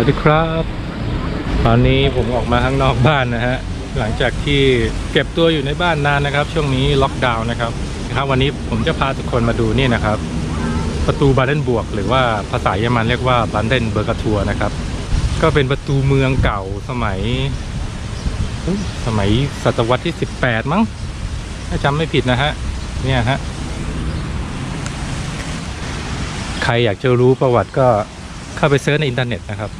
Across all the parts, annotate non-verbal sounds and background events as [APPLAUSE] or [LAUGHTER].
สวัสดีครับ ตอนนี้ผมออกมาข้างนอกบ้านนะฮะ หลังจากที่เก็บตัวอยู่ในบ้านนานนะครับ ช่วงนี้ล็อกดาวน์นะครับครับวันนี้ผมจะพาทุกคนมาดูนี่นะครับ ประตูบาเดนบวก หรือว่าภาษาเยอรมันเรียกว่าบันเดนเบอร์กาทัวนะครับ ก็เป็นประตูเมืองเก่าสมัยอุ๊ยสมัยศตวรรษที่ 18 มั้งถ้าจำไม่ผิดนะฮะเนี่ยฮะใครอยากจะรู้ประวัติก็ เข้าไปเซิร์ชในอินเทอร์เน็ตนะครับ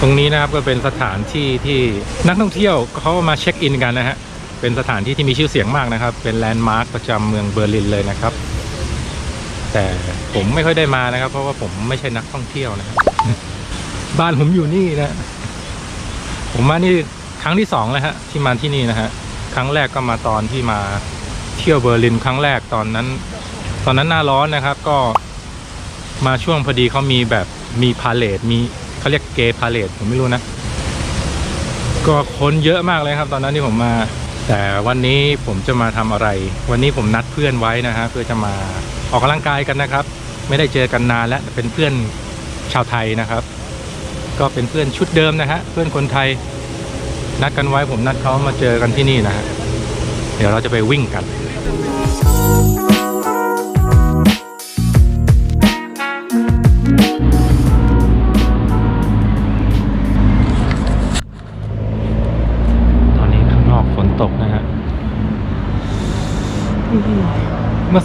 ตรงนี้นะครับก็เป็นสถานที่ที่นักท่องเที่ยวเขามาเช็คอินกันนะฮะเป็นสถานที่ที่มีชื่อเสียงมากนะครับ เป็นแลนด์มาร์คประจำเมืองเบอร์ลินเลยนะครับ แต่ผมไม่ค่อยได้มานะครับ เพราะว่าผมไม่ใช่นักท่องเที่ยวนะครับ บ้านผมอยู่นี่นะ ผมมานี่ครั้งที่สองแล้วฮะที่มาที่นี่นะฮะครั้งแรกก็มาตอนที่มาเที่ยวเบอร์ลินครั้งแรกตอนนั้น ตอนนั้นหน้าร้อนนะครับ ก็ มาช่วงพอดีเขามีแบบมีพาเลทมีเขาเรียกเกย์พาเลทผมไม่รู้นะ ก็คนเยอะมากเลยครับ ตอนนั้นที่ผมมา แต่วันนี้ผมจะมาทำอะไร วันนี้ผมนัดเพื่อนไว้นะฮะเพื่อจะมาออกกำลังกายกันนะครับ ไม่ได้เจอกันนานแล้วเป็นเพื่อนชาวไทยนะครับ ก็เป็นเพื่อนชุดเดิมนะฮะเพื่อนคนไทย นัดกันไว้ผมนัดเขามาเจอกันที่นี่นะฮะเดี๋ยวเราจะไปวิ่งกัน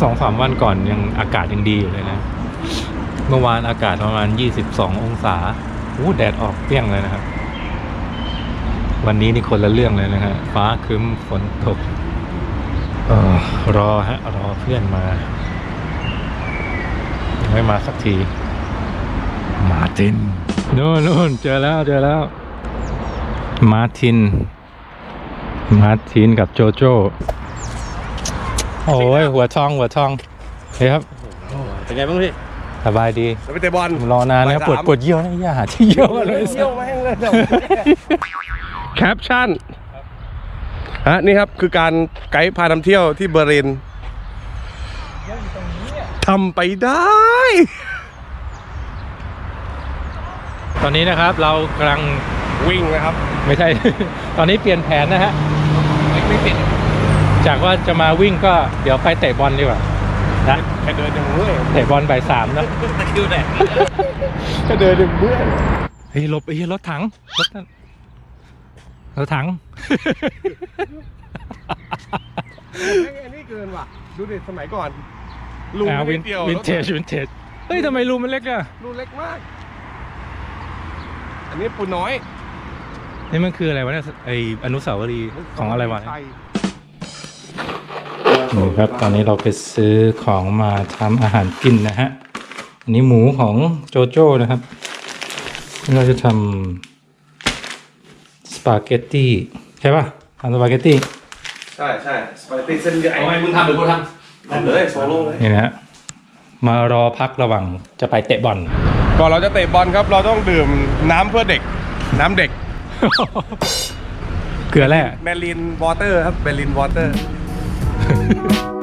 สองสามวันก่อนยังอากาศยังดีอยู่เลยนะ เมื่อวานอากาศประมาณ22องศาอู้แดดออกเปรี้ยงเลยนะครับ วันนี้นี่คนละเรื่องเลยนะฮะฟ้าครึ้มฝนตกเออรอฮะ รอเพื่อนมายังไม่มาสักที มาร์ตินนู่นนู่นเจอแล้วเจอแล้ว มาร์ติน มาร์ตินกับโจโจ้ โอ้ยหัวทองหัวทองเฮ้ยครับเป็นไงบ้างพี่สบายดีเราไปเตะบอลผมรอนานนะบ่ายสามปวดปวดเยี่ยวนะอย่าหาที่เยี่ยวเลยเที่ยวแม่งเลยแคปชั่นฮะนี่ครับคือการไกด์พานำเที่ยวที่เบอร์ลินทำไปได้ ตอนนี้นะครับเรากำลังวิ่งนะครับ ไม่ใช่ ตอนนี้เปลี่ยนแผนนะฮะไม่ติด จากว่าจะมาวิ่งก็เดี๋ยวไปเตะบอลดีกว่านะแค่เดินยังเมื่อยเตะบอลบ่ายสามนะตะคิวแดดแค่เดินยังเมื่อยเฮ้ยหลบเฮ้ยรถถังรถนั่นรถถังอันนี้เกินว่ะดูดิสมัยก่อนลูอ่าวินเดียววินเทจวินเทจเฮ้ยทำไมรูมันเล็กอะลูเล็กมาก อันนี้ปูน้อยนี่มันคืออะไรวะเนี่ยไออนุสาวรีย์ของอะไรวะไทย นี่ครับ ตอนนี้เราไปซื้อของมาทำอาหารกินนะฮะ อันนี้หมูของโจโจ้นะครับนี่เราจะทำสปาเกตตี้ใช่ป่ะทำสปาเกตตี้ใช่ใช่สปาเกตตี้เส้นใหญ่ทำไมมึงทำหรือกูทำทำเลยโซโล่เลยนี่นะฮะมารอพักระหว่างจะไปเตะบอล ก่อนเราจะเตะบอลครับ เราต้องดื่มน้ำเพื่อเด็ก น้ำเด็กเกลือแร่เบลินวอเตอร์ครับเบลินวอเตอร์ Thank [LAUGHS] you.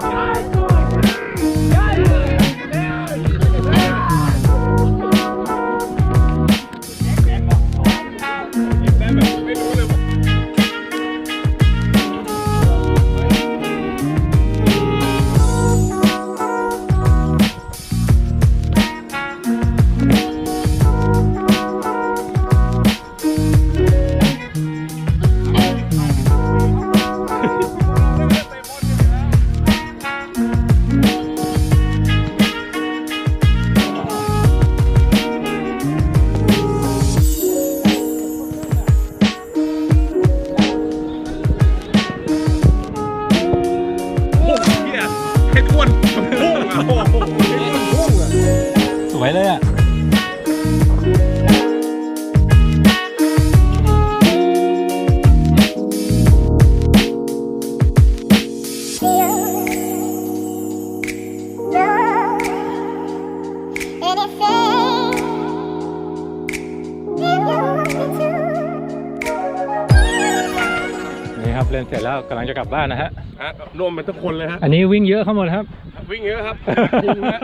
นี่ครับเล่นเสร็จแล้วกำลังจะกลับบ้านนะฮะ ฮะนวมเป็นทุกคนเลยฮะ อันนี้วิ่งเยอะเข้าหมดครับ วิ่งเยอะครับพุ่งฮะ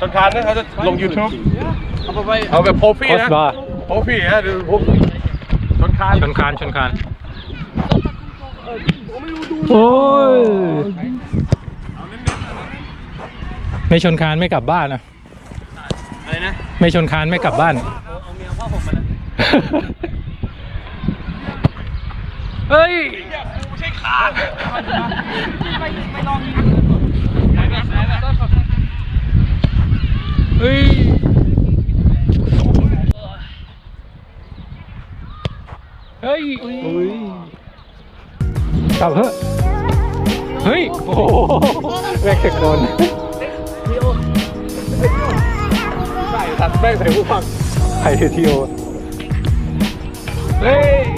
ชนคานนะเขาจะลง YouTube เอาแบบโพฟี่คอสนะบาร์โพฟี่ฮะดูโพฟี่ชนคานชนคานชนคานโอ้ย ไม่ชนคานไม่กลับบ้านนะอะไรนะไม่ชนคานไม่กลับบ้าน เอาเมียพ่อผมมาแล้วเฮ้ยเฮ้ยเฮ้ยกลับเถอะเฮ้ย โอ้โหแรกเสกโดน แม่งใส่หูฟังใครทีโอเฮ้ย